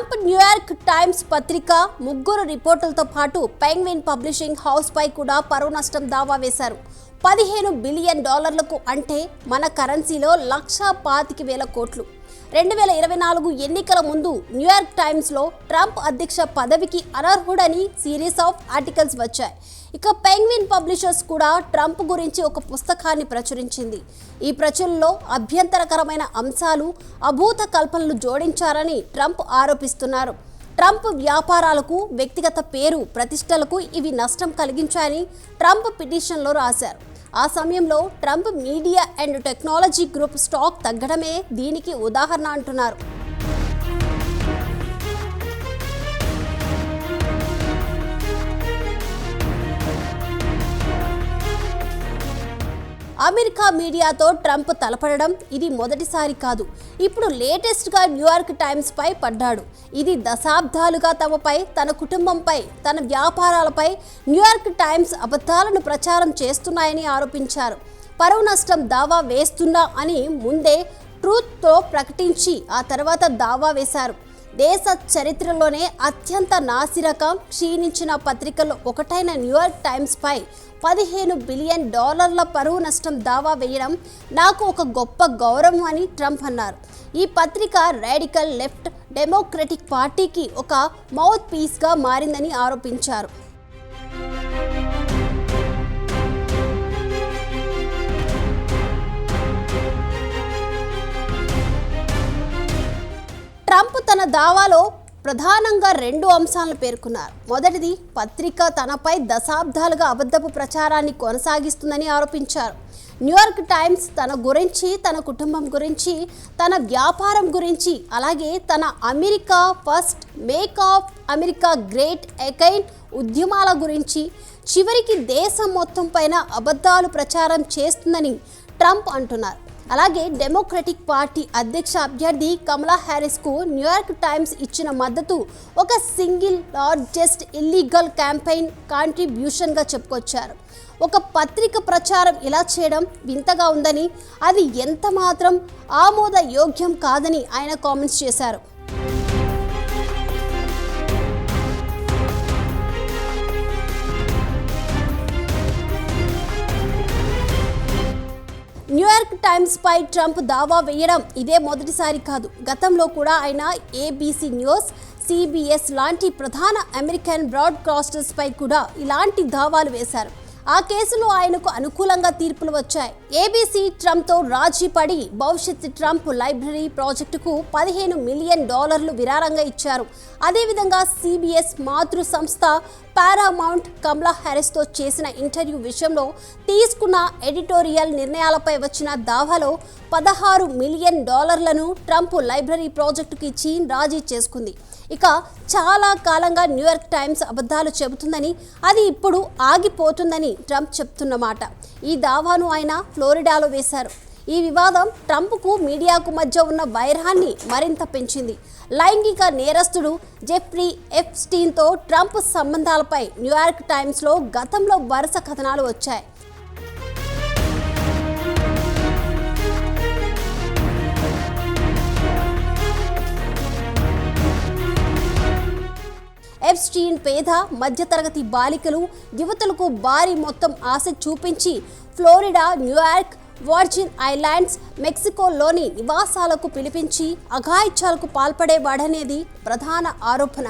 Trump New York times పత్రిక ముగ్గురు రిపోర్టులతో పాటు పెంగ్విన్ పబ్లిషింగ్ హౌస్పై కూడా పరువు నష్టం దావా వేశారు. పదిహేను బిలియన్ డాలర్లకు అంటే మన కరెన్సీలో లక్ష పాతిక వేల కోట్లు. రెండు వేల ఇరవై నాలుగు ఎన్నికల ముందు న్యూయార్క్ టైమ్స్లో ట్రంప్ అధ్యక్ష పదవికి అనర్హుడని సిరీస్ ఆఫ్ ఆర్టికల్స్ వచ్చాయి. ఇక పెంగ్విన్ పబ్లిషర్స్ కూడా ట్రంప్ గురించి ఒక పుస్తకాన్ని ప్రచురించింది. ఈ ప్రచురణలో అభ్యంతరకరమైన అంశాలు అభూత కల్పనలు జోడించారని ట్రంప్ ఆరోపిస్తున్నారు. ట్రంప్ వ్యాపారాలకు వ్యక్తిగత పేరు ప్రతిష్టలకు ఇవి నష్టం కలిగించాయని ట్రంప్ పిటిషన్లో రాశారు. ఆ సమయంలో Trump media and technology group stock తగ్గడమే దీనికి ఉదాహరణ అంటున్నారు. అమెరికా మీడియాతో ట్రంప్ తలపడడం ఇది మొదటిసారి కాదు. ఇప్పుడు లేటెస్ట్గా న్యూయార్క్ టైమ్స్పై పడ్డాడు. ఇది దశాబ్దాలుగా తమపై తన కుటుంబంపై తన వ్యాపారాలపై న్యూయార్క్ టైమ్స్ అబద్ధాలను ప్రచారం చేస్తున్నాయని ఆరోపించారు. పరువు నష్టం దావా వేస్తున్నా అని ముందే ట్రూత్తో ప్రకటించి ఆ తర్వాత దావా వేశారు. దేశ చరిత్రలోనే అత్యంత నాసిరకం. క్షీణించిన పత్రికలు ఒకటైన న్యూయార్క్ టైమ్స్ పై పదిహేను బిలియన్ డాలర్ల పరువు నష్టం దావా వేయడం నాకు ఒక గొప్ప గౌరవం అని ట్రంప్ అన్నారు. ఈ పత్రిక రాడికల్ లెఫ్ట్ డెమోక్రటిక్ పార్టీకి ఒక మౌత్ పీస్గా మారిందని ఆరోపించారు. తన దావాలో ప్రధానంగా రెండు అంశాలను పేర్కొన్నారు. మొదటిది పత్రిక తనపై దశాబ్దాలుగా అబద్ధపు ప్రచారాన్ని కొనసాగిస్తుందని ఆరోపించారు. న్యూయార్క్ టైమ్స్ తన గురించి తన కుటుంబం గురించి తన వ్యాపారం గురించి అలాగే తన America first make of America great again ఉద్యమాల గురించి చివరికి దేశం మొత్తం పైన అబద్ధాలు ప్రచారం చేస్తుందని ట్రంప్ అంటున్నారు. అలాగే డెమోక్రటిక్ పార్టీ అధ్యక్ష అభ్యర్థి కమలా హ్యారిస్కు న్యూయార్క్ టైమ్స్ ఇచ్చిన మద్దతు ఒక సింగిల్ లార్జెస్ట్ ఇల్లీగల్ క్యాంపెయిన్ కాంట్రిబ్యూషన్గా చెప్పుకొచ్చారు. ఒక పత్రిక ప్రచారం ఇలా చేయడం వింతగా ఉందని అది ఎంత మాత్రం ఆమోద యోగ్యం కాదని ఆయన కామెంట్స్ చేశారు. టైమ్స్పై టైమ్స్ పై ట్రంప్ దావా వేయడం ఇదే మొదటిసారి కాదు. గతంలో కూడా ఆయన ఏబీసీ న్యూస్ సిబిఎస్ లాంటి ప్రధాన అమెరికన్ బ్రాడ్కాస్టర్స్ పై కూడా ఇలాంటి దావాలు వేశారు. ఆ కేసులో ఆయనకు అనుకూలంగా తీర్పులు వచ్చాయి. ఏబీసీ ట్రంప్తో రాజీ పడి భవిష్యత్ ట్రంప్ లైబ్రరీ ప్రాజెక్టుకు పదిహేను మిలియన్ డాలర్లు విరాళంగా ఇచ్చారు. అదేవిధంగా సిబిఎస్ మాతృ సంస్థ పారామౌంట్ కమలా హ్యారిస్తో చేసిన ఇంటర్వ్యూ విషయంలో తీసుకున్న ఎడిటోరియల్ నిర్ణయాలపై వచ్చిన దావాలో పదహారు మిలియన్ డాలర్లను ట్రంప్ లైబ్రరీ ప్రాజెక్టుకి ఇచ్చి రాజీ చేసుకుంది. ఇక చాలా కాలంగా న్యూయార్క్ టైమ్స్ అబద్ధాలు చెబుతుందని అది ఇప్పుడు ఆగిపోతుందని ట్రంప్ చెప్తున్నమాట ఈ దావాను ఆయన ఫ్లోరిడాలో వేశారు. ఈ వివాదం ట్రంప్కు మీడియాకు మధ్య ఉన్న వైరాన్ని మరింత పెంచింది. లైంగిక నేరస్తుడు జెఫ్రీ ఎఫ్స్టీన్తో ట్రంప్ సంబంధాలపై న్యూయార్క్ టైమ్స్లో గతంలో వరుస కథనాలు వచ్చాయి. ఎఫ్స్టీన్ పేద మధ్యతరగతి బాలికలు యువతులకు భారీ మొత్తం ఆశ చూపించి Florida New York Virgin Islands మెక్సికోలోని నివాసాలకు పిలిపించి అఘాయిత్యాలకు పాల్పడేవాడనేది ప్రధాన ఆరోపణ.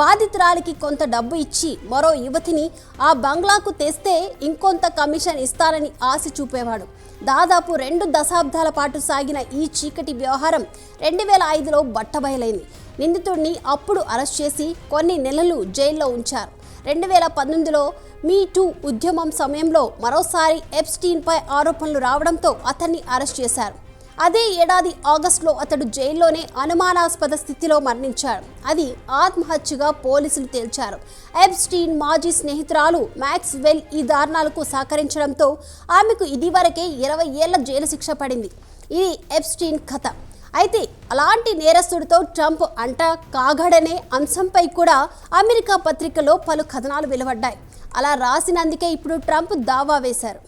బాధితురాలికి కొంత డబ్బు ఇచ్చి మరో యువతిని ఆ బంగ్లాకు తెస్తే ఇంకొంత కమిషన్ ఇస్తారని ఆశ చూపేవాడు. దాదాపు రెండు దశాబ్దాల పాటు సాగిన ఈ చీకటి వ్యవహారం రెండు వేల ఐదులో బట్టబయలైంది. నిందితుడిని అప్పుడు అరెస్ట్ చేసి కొన్ని నెలలు జైల్లో ఉంచారు. రెండు వేల పంతొమ్మిదిలో మీ టూ ఉద్యమం సమయంలో మరోసారి ఎప్స్టీన్పై ఆరోపణలు రావడంతో అతన్ని అరెస్ట్ చేశారు. అదే ఏడాది ఆగస్టులో అతడు జైల్లోనే అనుమానాస్పద స్థితిలో మరణించాడు. అది ఆత్మహత్యగా పోలీసులు తేల్చారు. ఎబ్స్టీన్ మాజీ స్నేహితురాలు మ్యాక్స్ వెల్ ఈ దారుణాలకు సహకరించడంతో ఆమెకు ఇదివరకే ఇరవై ఏళ్ళ జైలు శిక్ష పడింది. ఇది ఎబ్స్టీన్ కథ. అయితే అలాంటి నేరస్తుడితో ట్రంప్ అంట కాగడనే అంశంపై కూడా అమెరికా పత్రికలో పలు కథనాలు వెలువడ్డాయి. అలా రాసినందుకే ఇప్పుడు ట్రంప్ దావా వేశారు.